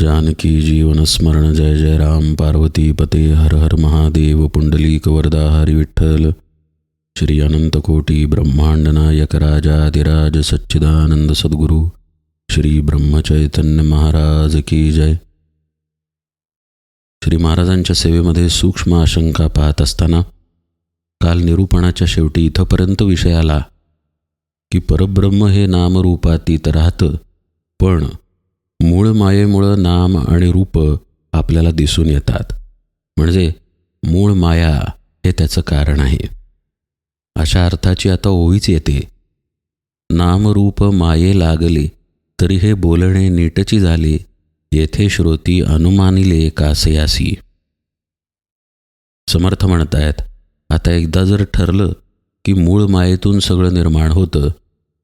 जानकी जीवन स्मरण जय जय राम। पार्वती पते हर हर महादेव। पुंडलीक वरदा हरी विठ्ठल। श्री अनंतकोटी ब्रह्मांड नायक राजाधिराज सच्चिदानंद सद्गुरू। श्री ब्रह्मचैतन्य महाराज की जय। श्री महाराजांच्या सेवेमध्ये सूक्ष्म आशंका पाहत असताना काल निरूपणाच्या शेवटी इथंपर्यंत विषय आला की परब्रह्म हे नामरूपातीत राहतं पण मूळ मायेमुळं नाम आणि रूप आपल्याला दिसून येतात. म्हणजे मूळ माया हे त्याचं कारण आहे. अशा अर्थाची आता ओळीच येते. नामरूप माये लागले तरी हे बोलणे नीटची झाले येथे श्रोती अनुमानिले कासयासी. समर्थ म्हणतायत आता एकदा जर ठरलं की मूळ मायेतून सगळं निर्माण होतं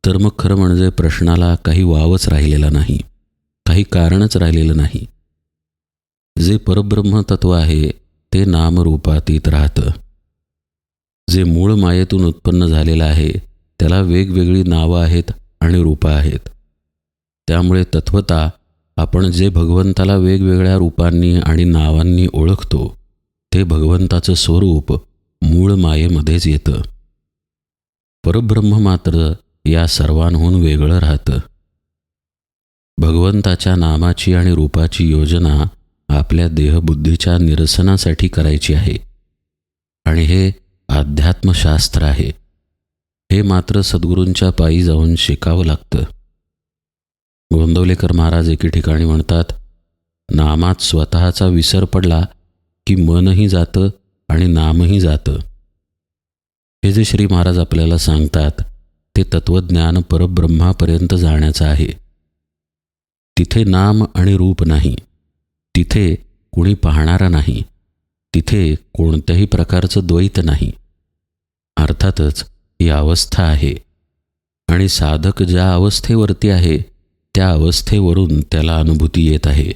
तर मग खरं म्हणजे प्रश्नाला काही वावच राहिलेला नाही. काही कारणच राहिलेलं नाही. जे परब्रह्म तत्व आहे ते नामरूपातीत राहतं. जे मूळ मायेतून उत्पन्न झालेलं आहे त्याला वेगवेगळी नावं आहेत आणि रूपं आहेत. त्यामुळे तत्वता आपण जे भगवंताला वेगवेगळ्या रूपांनी आणि नावांनी ओळखतो ते भगवंताचं स्वरूप मूळ मायेमध्येच येतं. परब्रह्म मात्र या सर्वांहून वेगळं राहतं. भगवंताच्या नामाची आणि रूपाची योजना आपल्या देहबुद्धीच्या निरसनासाठी करायची आहे. आणि हे अध्यात्मशास्त्र आहे. हे मात्र सद्गुरूंच्या पायी जाऊन शिकावं लागतं. गोंदवलेकर महाराज एके ठिकाणी म्हणतात नामात स्वतःचा विसर पडला की मनही जातं आणि नामही जातं. हे जे श्री महाराज आपल्याला सांगतात ते तत्त्वज्ञान परब्रह्मापर्यंत जाण्याचं आहे. तिथे नाम आणि रूप नाही. तिथे कुणी पाहणारा नाही. तिथे कोणत्याही प्रकारचं द्वैत नाही. अर्थातच ही अवस्था आहे. आणि साधक ज्या अवस्थेवरती आहे त्या अवस्थेवरून त्याला अनुभूती येत आहे.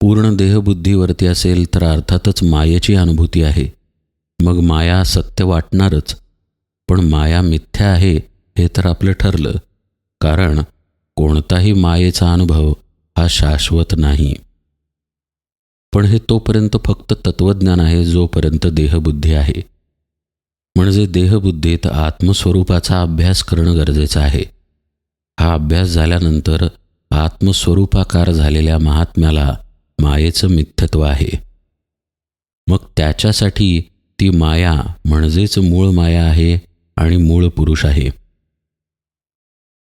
पूर्ण देहबुद्धीवरती असेल तर अर्थातच मायेची अनुभूती आहे. मग माया सत्य वाटणारच. पण माया मिथ्या आहे हे तर आपलं ठरलं. कारण कोणताही मायेचा अनुभव हा शाश्वत नाही. पण हे तोपर्यंत फक्त तत्त्वज्ञान आहे जोपर्यंत देहबुद्धी आहे. म्हणजे देहबुद्धीत आत्मस्वरूपाचा अभ्यास करणं गरजेचं आहे. हा अभ्यास झाल्यानंतर आत्मस्वरूपाकार झालेल्या महात्म्याला मायेचं मिथ्यत्व आहे. मग त्याच्यासाठी ती माया म्हणजेच मूळ माया आहे आणि मूळ पुरुष आहे.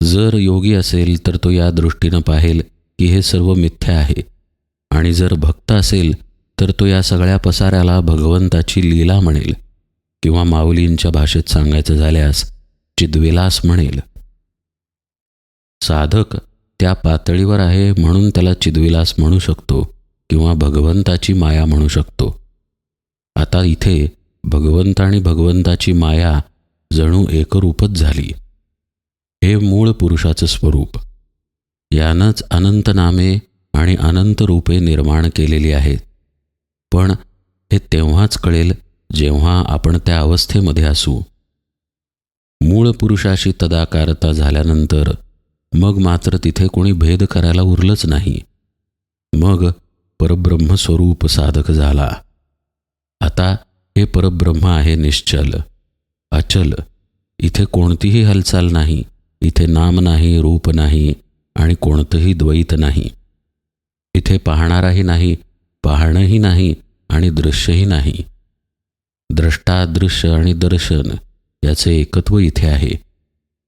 जर योगी असेल तर तो या दृष्टीनं पाहेल की हे सर्व मिथ्या आहे. आणि जर भक्त असेल तर तो या सगळ्या पसाऱ्याला भगवंताची लीला म्हणेल किंवा माऊलींच्या भाषेत सांगायचं झाल्यास चिद्विलास म्हणेल. साधक त्या पातळीवर आहे म्हणून त्याला चिद्विलास म्हणू शकतो किंवा भगवंताची माया म्हणू शकतो. आता इथे भगवंत आणि भगवंताची माया जणू एकरूपच झाली. हे मूळ पुरुषाचं स्वरूप. यानंच अनंत नामे आणि अनंत रूपे निर्माण केलेली आहेत. पण हे तेव्हाच कळेल जेव्हा आपण त्या अवस्थेमध्ये असू. मूळ पुरुषाशी तदाकारता झाल्यानंतर मग मात्र तिथे कोणी भेद करायला उरलंच नाही. मग परब्रह्मस्वरूप साधक झाला. आता हे परब्रह्म आहे निश्चल अचल इथे कोणतीही हालचाल नाही. इथे नाम नाही रूप नाही आणि कोणतंही द्वैत नाही. इथे पाहणाराही नाही पाहणंही नाही आणि दृश्यही नाही. द्रष्टादृश्य आणि दर्शन याचे एकत्व इथे आहे.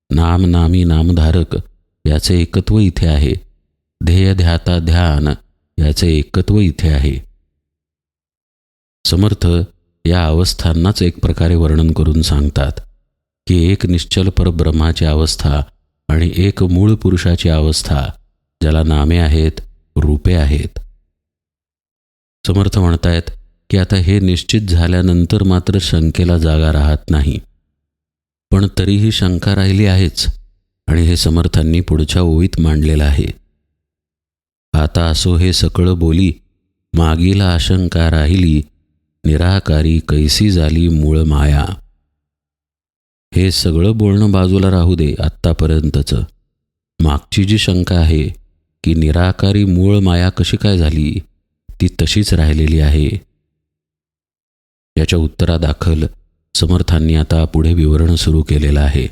नाम नामी नामधारक याचे एकत्व इथे आहे. ध्येय ध्याता ध्यान याचे एकत्व इथे आहे. समर्थ या अवस्थांनाच एक प्रकारे वर्णन करून सांगतात. की एक निश्चल परब्रह्माची अवस्था आणि एक मूळ पुरुषाची अवस्था ज्याला नामे आहेत रूपे आहेत. समर्थ म्हणतायत की आता हे निश्चित झाल्यानंतर मात्र शंकेला जागा राहत नाही. पण तरीही शंका राहिली आहेच आणि हे समर्थांनी पुढच्या ओळीत मांडलेलं आहे. आता असो हे सकळं बोली मागीला आशंका राहिली निराकारी कैसी झाली मूळ माया. हे सगळं बोलणं बाजूला राहू दे आत्तापर्यंतचं. मागची जी शंका आहे की निराकारी मूळ माया कशी काय झाली ती तशीच राहिलेली आहे. याच्या उत्तरादाखल समर्थांनी आता पुढे विवरण सुरू केलेलं आहे.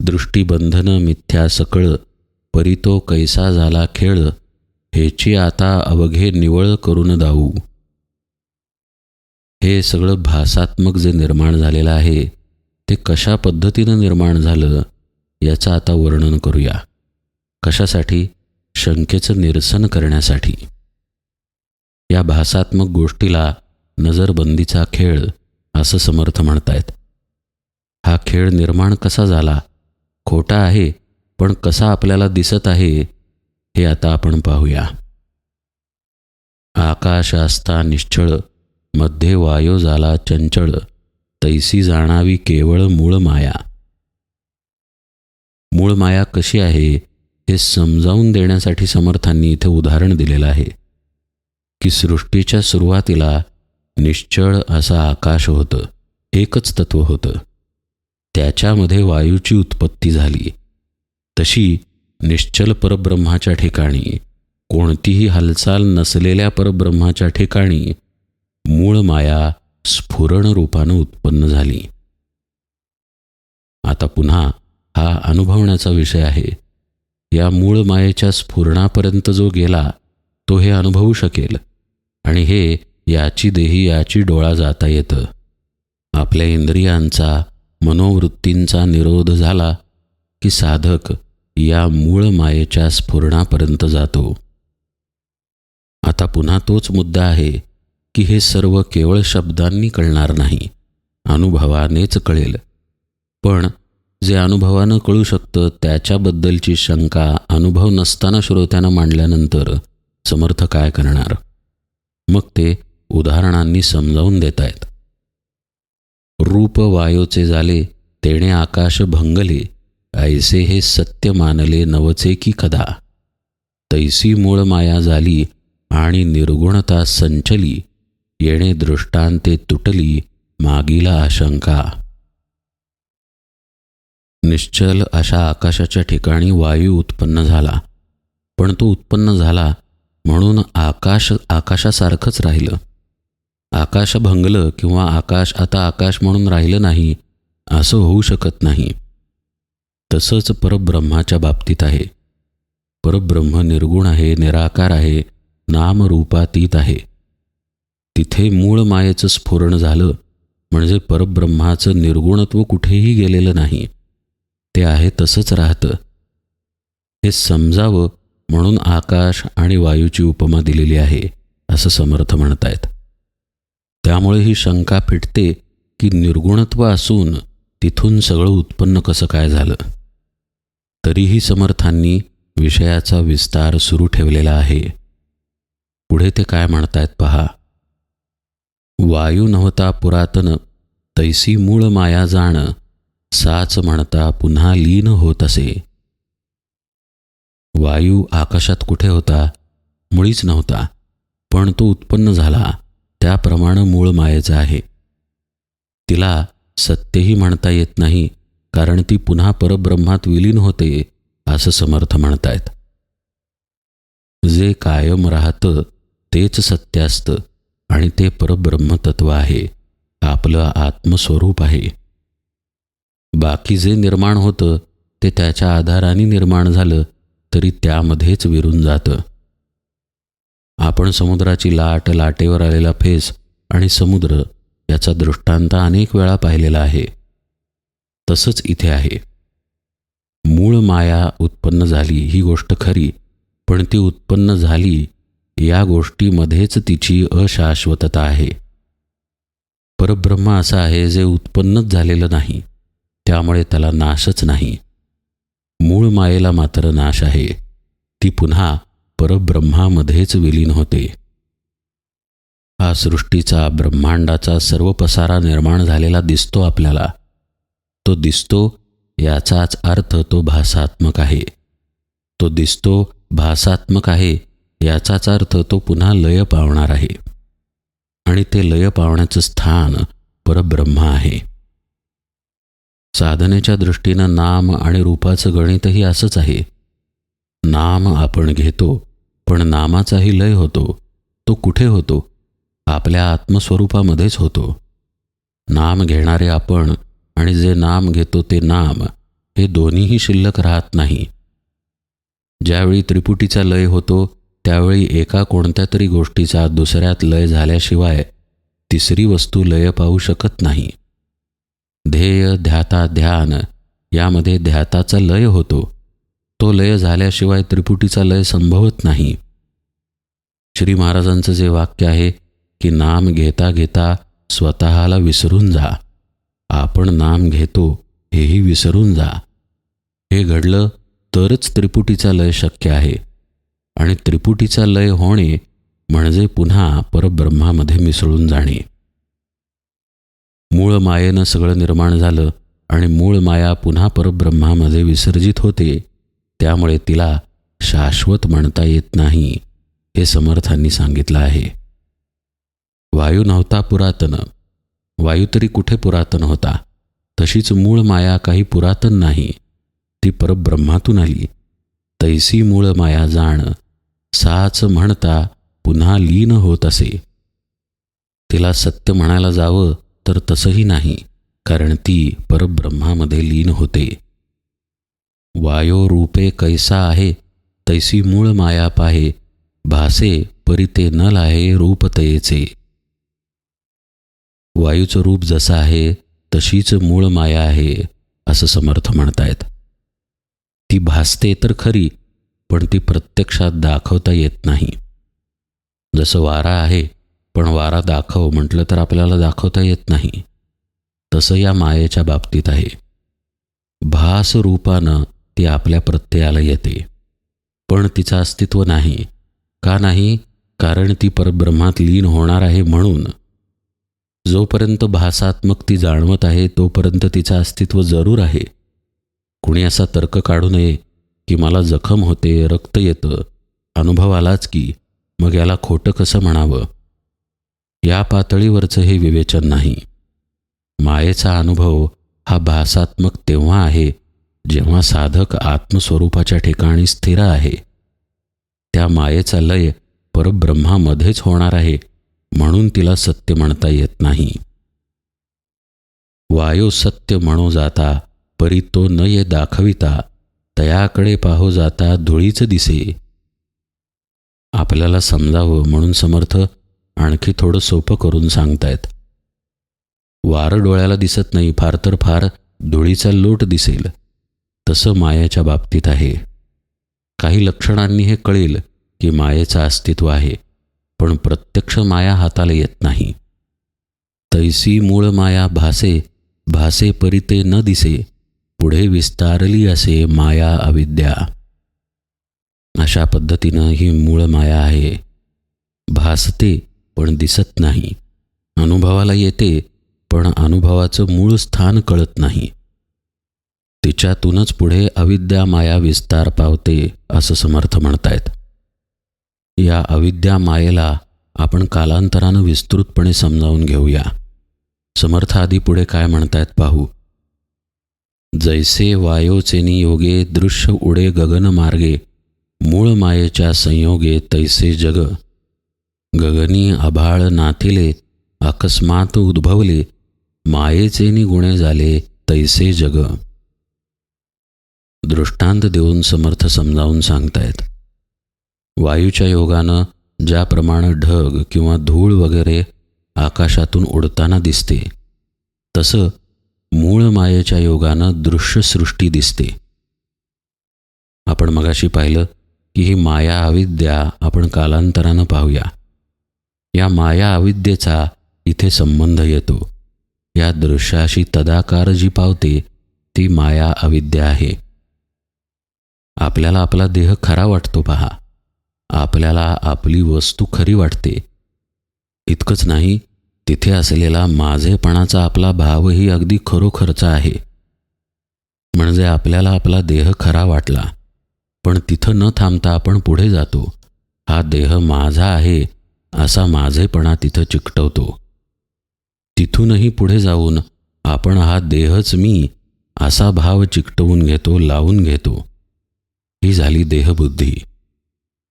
दृष्टीबंधन मिथ्या सकळ परितो कैसा झाला खेळ हेची आता अवघे निवळ करून दाऊ. हे सगळं भासात्मक जे निर्माण झालेलं आहे ते कशा पद्धतीनं निर्माण झालं याचं आता वर्णन करूया. कशासाठी? शंकेचं निरसन करण्यासाठी. या भासात्मक गोष्टीला नजरबंदीचा खेळ असं समर्थ म्हणतायत. हा खेळ निर्माण कसा झाला? खोटा आहे पण कसा आपल्याला दिसत आहे हे आता आपण पाहूया. आकाश असता निश्चळमध्ये वायो झाला चंचळ. तैसी जाणावी केवळ मूळ माया. मूळ माया कशी आहे हे समजावून देण्यासाठी समर्थांनी इथे उदाहरण दिलेलं आहे. की सृष्टीच्या सुरुवातीला निश्चळ असं आकाश होतं एकच तत्व होतं. त्याच्यामध्ये वायूची उत्पत्ती झाली. तशी निश्चल परब्रह्माच्या ठिकाणी कोणतीही हालचाल नसलेल्या परब्रह्माच्या ठिकाणी मूळ माया स्फुरण रूपानं उत्पन्न झाली. आता पुन्हा हा अनुभवण्याचा विषय आहे. या मूळ मायेच्या स्फुरणापर्यंत जो गेला तो हे अनुभवू शकेल. आणि हे याची देही याची डोळा जाता येतं. आपल्या इंद्रियांचा मनोवृत्तींचा निरोध झाला की साधक या मूळ मायेच्या स्फुरणापर्यंत जातो. आता पुन्हा तोच मुद्दा आहे. की हे सर्व केवळ शब्दांनी कळणार नाही. अनुभवानेच कळेल. पण जे अनुभवानं कळू शकतं त्याच्याबद्दलची शंका अनुभव नसताना श्रोत्यानं मांडल्यानंतर समर्थ काय करणार? मग ते उदाहरणांनी समजावून देत आहेत रूप वायोचे झाले तेणे आकाश भंगले ऐसे हे सत्य मानले नवचे की कदा? तैसी मूळ माया झाली आणि निर्गुणता संचली येणे दृष्टांते तुटली मागीला आशंका निश्चल अशा आकाशाच्या ठिकाणी वायू उत्पन्न झाला. पण तो उत्पन्न झाला म्हणून आकाश आकाशासारखंच राहिलं. आकाश भंगलं किंवा आकाश आता आकाश म्हणून राहिलं नाही असं होऊ शकत नाही. तसंच परब्रह्माच्या बाबतीत आहे. परब्रह्म निर्गुण आहे निराकार आहे नामरूपातीत आहे. तिथे मूळ मायेचं स्फुरण झालं म्हणजे परब्रह्माचं निर्गुणत्व कुठेही गेलेलं नाही. ते आहे तसंच राहतं. हे समजावं म्हणून आकाश आणि वायूची उपमा दिलेली आहे असं समर्थ म्हणतायत. त्यामुळे ही शंका फिटते की निर्गुणत्व असून तिथून सगळं उत्पन्न कसं काय झालं. तरीही समर्थांनी विषयाचा विस्तार सुरू ठेवलेला आहे. पुढे ते काय म्हणतायत पहा. वायू नव्हता पुरातन तैसी मूळ माया जाण साच म्हणता पुन्हा लीन होत असे. वायू आकाशात कुठे होता? मुळीच नव्हता पण तो उत्पन्न झाला त्याप्रमाणे मूळ मायेचा आहे. तिला सत्यही म्हणता येत नाही कारण ती पुन्हा परब्रह्मात विलीन होते असं समर्थ म्हणतायत. जे कायम राहतं तेच सत्य असतं. आणि ते परब्रह्मतत्व आहे. आपलं आत्मस्वरूप आहे. बाकी जे निर्माण होतं ते त्याच्या आधाराने निर्माण झालं तरी त्यामध्येच विरून जातं. आपण समुद्राची लाट लाटेवर आलेला फेस आणि समुद्र याचा दृष्टांत अनेक वेळा पाहिलेला आहे. तसंच इथे आहे. मूळ माया उत्पन्न झाली ही गोष्ट खरी पण ती उत्पन्न झाली या गोष्टीमध्येच तिची अशाश्वतता आहे. परब्रह्म असं आहे जे उत्पन्नच झालेलं नाही त्यामुळे त्याला नाशच नाही. मूळ मायेला मात्र नाश आहे. ती पुन्हा परब्रह्मामध्येच विलीन होते. हा सृष्टीचा ब्रह्मांडाचा सर्व पसारा निर्माण झालेला दिसतो आपल्याला. तो दिसतो याचाच अर्थ तो भासात्मक आहे. तो दिसतो भासात्मक आहे याचाच अर्थ तो पुन्हा लय पावणार आहे. आणि ते लय पावण्याचं स्थान परब्रह्म आहे. साधनेच्या दृष्टीनं नाम आणि रूपाचं गणितही असंच आहे. नाम आपण घेतो पण नामाचाही लय होतो. तो कुठे होतो? आपल्या आत्मस्वरूपामध्येच होतो. नाम घेणारे आपण आणि जे नाम घेतो ते नाम हे दोन्हीही शिल्लक राहत नाही. ज्यावेळी त्रिपुटीचा लय होतो त्यावेळी एका कोणत्या तरी गोष्टीचा दुसऱ्यात लय झाल्याशिवाय तिसरी वस्तू लय पाहू शकत नाही. ध्येय ध्याता ध्यान यामध्ये ध्याताचा लय होतो. तो लय झाल्याशिवाय त्रिपुटीचा लय संभवत नाही. श्री महाराजांचं जे वाक्य आहे की नाम घेता घेता स्वतःला विसरून जा. आपण नाम घेतो हेही विसरून जा. हे घडलं तरच त्रिपुटीचा लय शक्य आहे. आणि त्रिपुटीचा लय होणे म्हणजे पुन्हा परब्रह्मामध्ये मिसळून जाणे. मूळ मायेनं सगळं निर्माण झालं आणि मूळ माया पुन्हा परब्रह्मामध्ये विसर्जित होते त्यामुळे तिला शाश्वत म्हणता येत नाही हे समर्थांनी सांगितलं आहे. वायू नव्हता पुरातन. वायू तरी कुठे पुरातन होता? तशीच मूळ माया काही पुरातन नाही. ती परब्रह्मातून आली. तैसी मूळ माया जाण साच म्हणता पुन्हा लीन होत असे. तिला सत्य म्हणायला जावं तर तसंही नाही कारण ती परब्रह्मामध्ये लीन होते. वायो रूपे कैसा आहे तैसी मूळ माया पाहे भासे परिते न आहे रूपतयेचे वायूचं रूप जसं आहे तशीच मूळ माया आहे असं समर्थ म्हणतायत. ती भासते तर खरी पण ती प्रत्यक्षात दाखवता येत नाही. जसं वारा आहे पण वारा दाखव म्हटलं तर आपल्याला दाखवता येत नाही. तसं या मायेच्या बाबतीत आहे. भास रूपानं ती आपल्या प्रत्ययाला येते. पण तिचं अस्तित्व नाही. का नाही? कारण ती परब्रह्मात लीन होणार आहे म्हणून. जोपर्यंत भासात्मक ती जाणवत आहे तोपर्यंत तिचं अस्तित्व जरूर आहे. कुणी असा तर्क काढू नये की मला जखम होते रक्त येतं अनुभव आलाच की मग याला खोटं कसं म्हणावं? या पातळीवरचं हे विवेचन नाही. मायेचा अनुभव हा भासात्मक तेव्हा आहे जेव्हा साधक आत्मस्वरूपाच्या ठिकाणी स्थिर आहे. त्या मायेचा लय परब्रह्मामध्येच होणार आहे म्हणून तिला सत्य म्हणता येत नाही. वायो सत्य म्हणो जाता परी तो न ये दाखविता तयाकडे पाहो जाता धुळीच दिसे. आपल्याला समजावं म्हणून समर्थ आणखी थोडं सोपं करून सांगतायत. वारं डोळ्याला दिसत नाही फार तर फार धुळीचा लोट दिसेल. तसं मायाच्या बाबतीत आहे. काही लक्षणांनी हे कळेल की मायेचं अस्तित्व आहे पण प्रत्यक्ष माया हाताला येत नाही. तैसी मूळ माया भासे भासे परिते न दिसे. पुढे विस्तारली असे माया अविद्या. अशा पद्धतीनं ही मूळ माया आहे. भासते पण दिसत नाही. अनुभवाला येते पण अनुभवाचं मूळ स्थान कळत नाही. तिच्यातूनच पुढे अविद्या माया विस्तार पावते असं समर्थ म्हणतायत. या अविद्या मायेला आपण कालांतरानं विस्तृतपणे समजावून घेऊया. समर्थ आधी पुढे काय म्हणतायत पाहू. जैसे वायोचेनी योगे दृश्य उडे गगन मार्गे मूळ मायेच्या संयोगे तैसे जग. गगनी आभाळ नाथिले अकस्मात उद्भवले मायेचेनी गुणे झाले तैसे जग. दृष्टांत देऊन समर्थ समजावून सांगतायत. वायूच्या योगानं ज्याप्रमाणे ढग किंवा धूळ वगैरे आकाशातून उडताना दिसते तसं मूळ मायेच्या योगानं दृश्यसृष्टी दिसते. आपण मगाशी पाहिलं की ही माया अविद्या आपण कालांतरानं पाहूया. या माया अविद्येचा इथे संबंध येतो. या दृश्याशी तदाकार जी पावते ती माया अविद्या आहे. आपल्याला आपला देह खरा वाटतो पहा. आपल्याला आपली वस्तू खरी वाटते. इतकंच नाही तिथे असलेला माझेपणाचा आपला भावही अगदी खरोखरचा आहे. म्हणजे आपल्याला आपला देह खरा वाटला. पण तिथं न थांबता आपण पुढे जातो. हा देह माझा आहे असा माझेपणा तिथं चिकटवतो. तिथूनही पुढे जाऊन आपण हा देहच मी असा भाव चिकटवून घेतो लावून घेतो. ही झाली देहबुद्धी.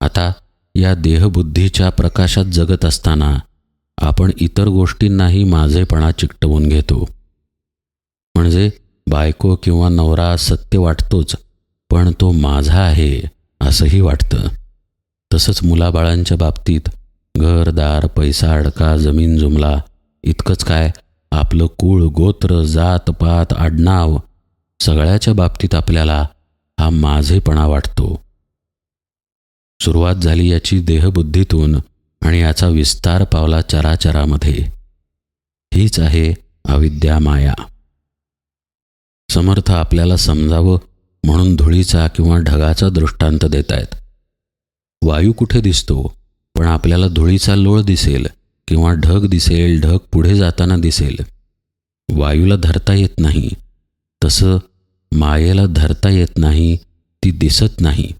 आता या देहबुद्धीच्या प्रकाशात जगत असताना आपण इतर गोष्टींनाही माझेपणा चिकटवून घेतो. म्हणजे बायको किंवा नवरा सत्य वाटतोच पण तो माझा आहे असंही वाटतं. तसंच मुलाबाळांच्या बाबतीत घरदार पैसा अडका जमीन जुमला इतकंच काय आपलं कुळ गोत्र जात पात आडनाव सगळ्याच्या बाबतीत आपल्याला हा माझेपणा वाटतो. सुरुवात झाली याची देहबुद्धीतून आणि याचा विस्तार पावला चराचरामध्ये. हीच आहे अविद्या माया. समर्थ आपल्याला समजावं म्हणून धुळीचा किंवा ढगाचा दृष्टांत देत आहेत वायू कुठे दिसतो? पण आपल्याला धुळीचा लोळ दिसेल किंवा ढग दिसेल ढग पुढे जाताना दिसेल. वायूला धरता येत नाही. तसं मायेला धरता येत नाही ती दिसत नाही.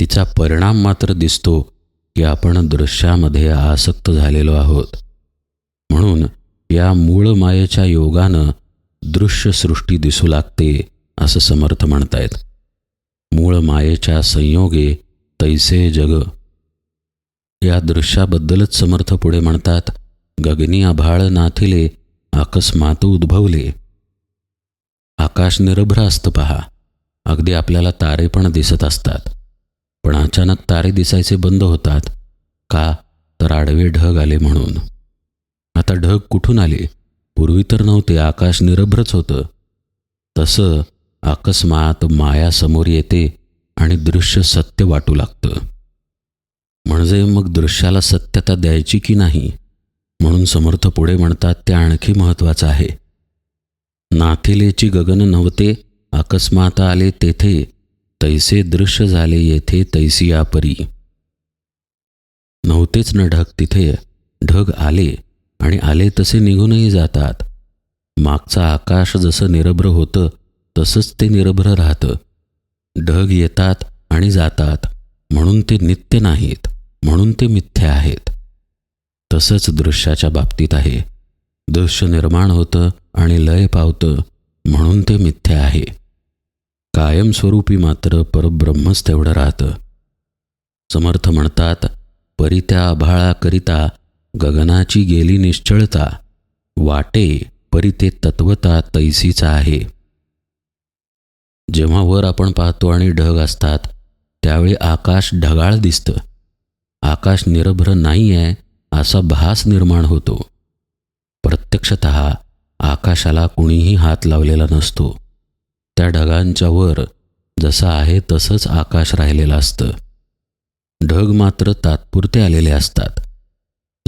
तिचा परिणाम मात्र दिसतो की आपण दृश्यामध्ये आसक्त झालेलो आहोत. म्हणून या मूळ मायेच्या योगानं दृश्य सृष्टी दिसू लागते असं समर्थ म्हणतायत. मूळ मायेच्या संयोगे तैसे जग. या दृश्याबद्दलच समर्थ पुढे म्हणतात गगनी आभाळ नाथिले अकस्मात उद्भवले. आकाश निरभ्र असतं पहा अगदी आपल्याला तारे पण दिसत असतात. पण अचानक तारे दिसायचे बंद होतात. का? तर आडवे ढग आले म्हणून. आता ढग कुठून आले? पूर्वी तर नव्हते आकाश निरभ्रच होतं. तसं अकस्मात माया समोर येते आणि दृश्य सत्य वाटू लागतं. म्हणजे मग दृश्याला सत्यता द्यायची की नाही? म्हणून समर्थ पुढे म्हणतात ते आणखी महत्त्वाचं आहे. नाथिलेची गगन नव्हते अकस्मात आले तेथे तैसे दृश्य झाले येथे तैसी आपरी नव्हतेच न ढग तिथे. ढग आले आणि आले तसे निघूनही जातात. मागचं आकाश जसं निरभ्र होतं तसंच ते निरभ्र राहतं. ढग येतात आणि जातात. म्हणून ते नित्य नाहीत म्हणून ते मिथ्य आहेत. तसंच दृश्याच्या बाबतीत आहे. दृश्य निर्माण होतं आणि लय पावतं म्हणून ते मिथ्य आहे. कायमस्वरूपी मात्र परब्रह्मच तेवढं राहतं. समर्थ म्हणतात परित्या आभाळाकरिता गगनाची गेली निश्चळता. वाटे परी ते तत्वता तैसीचा आहे. जेव्हा वर आपण पाहतो आणि ढग असतात त्यावेळी आकाश ढगाळ दिसतं. आकाश निरभ्र नाही आहे असा भास निर्माण होतो. प्रत्यक्षत आकाशाला कुणीही हात लावलेला नसतो. त्या ढगांच्या वर जसं आहे तसंच आकाश राहिलेलं असतं. ढग मात्र तात्पुरते आलेले असतात.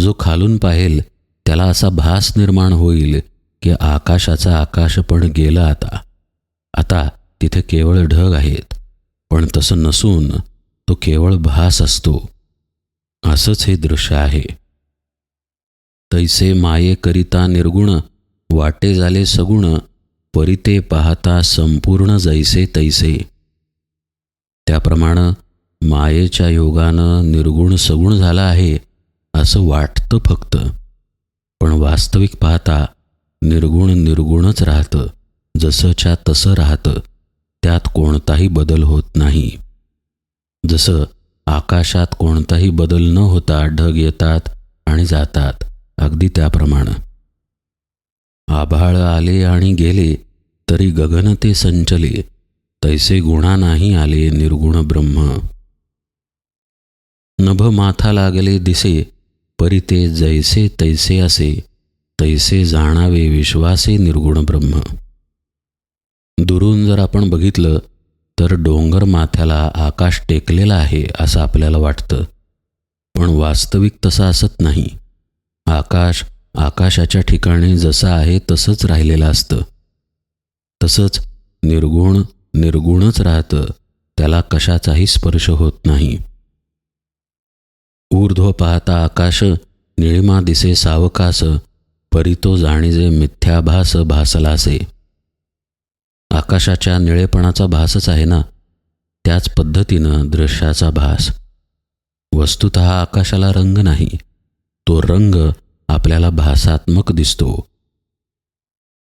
जो खालून पाहेल त्याला असा भास निर्माण होईल की आकाशाचा आकाश पण गेला आता. आता तिथे केवळ ढग आहेत पण तसं नसून तो केवळ भास असतो. असंच हे दृश्य आहे. तैसे माये करिता निर्गुण वाटे झाले सगुण परिते पाहता संपूर्ण जैसे तैसे. त्याप्रमाणे मायेच्या योगानं निर्गुण सगुण झाला आहे असं वाटतं फक्त. पण वास्तविक पाहता निर्गुण निर्गुणच राहतं जसंच्या तसं राहतं त्यात कोणताही बदल होत नाही. जसं आकाशात कोणताही बदल न होता ढग येतात आणि जातात अगदी त्याप्रमाणे. आभाळ आले आणि गेले तरी गगन ते संचले. तैसे गुणा नाही आले निर्गुण ब्रह्म. नभ माथा लागले दिसे परी ते जैसे तैसे असे तैसे जाणावे विश्वासे निर्गुण ब्रह्म. दुरून जर आपण बघितलं तर डोंगर माथ्याला आकाश टेकलेला आहे असं आपल्याला वाटतं. पण वास्तविक तसं असत नाही. आकाश आकाशाच्या ठिकाणी जसं आहे तसंच राहिलेलं असतं. तसंच निर्गुण निर्गुणच राहतं. त्याला कशाचाही स्पर्श होत नाही. ऊर्ध्व पाहता आकाश निळिमा दिसे सावकास परितो जाणीजे मिथ्याभास भासलासे. आकाशाच्या निळेपणाचा भासच आहे ना? त्याच पद्धतीनं दृश्याचा भास. वस्तुत आकाशाला रंग नाही. तो रंग आपल्याला भासात्मक दिसतो.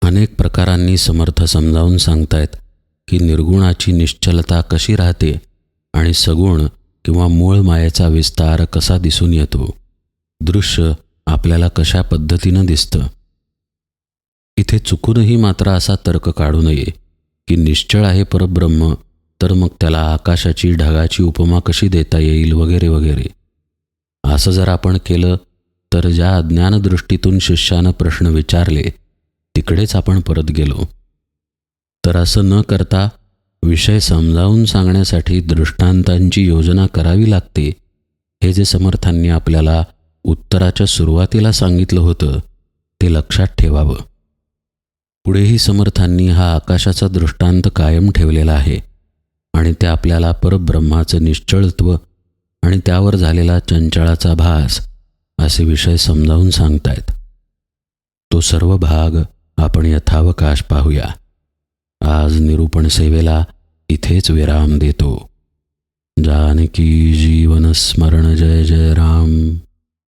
अनेक प्रकारांनी समर्थ समजावून सांगतायत की निर्गुणाची निश्चलता कशी राहते आणि सगुण किंवा मूळ मायेचा विस्तार कसा दिसून येतो. दृश्य आपल्याला कशा पद्धतीनं दिसतं? इथे चुकूनही मात्र असा तर्क काढू नये की निश्चळ आहे परब्रह्म तर मग त्याला आकाशाची ढगाची उपमा कशी देता येईल वगैरे वगैरे. असं जर आपण केलं तर ज्या अज्ञानदृष्टीतून शिष्यानं प्रश्न विचारले तिकडेच आपण परत गेलो. तर असं न करता विषय समजावून सांगण्यासाठी दृष्टांतांची योजना करावी लागते हे जे समर्थांनी आपल्याला उत्तराच्या सुरुवातीला सांगितलं होतं ते लक्षात ठेवावं. पुढेही समर्थांनी हा आकाशाचा दृष्टांत कायम ठेवलेला आहे आणि ते आपल्याला परब्रह्माचं निश्चळत्व आणि त्यावर झालेला चंचळाचा भास असे विषय समजावून सांगतायत. तो सर्व भाग आपण यथावकाश पाहूया. आज निरूपण सेवेला इथेच विराम देतो. जानकी जीवन स्मरण जय जय राम.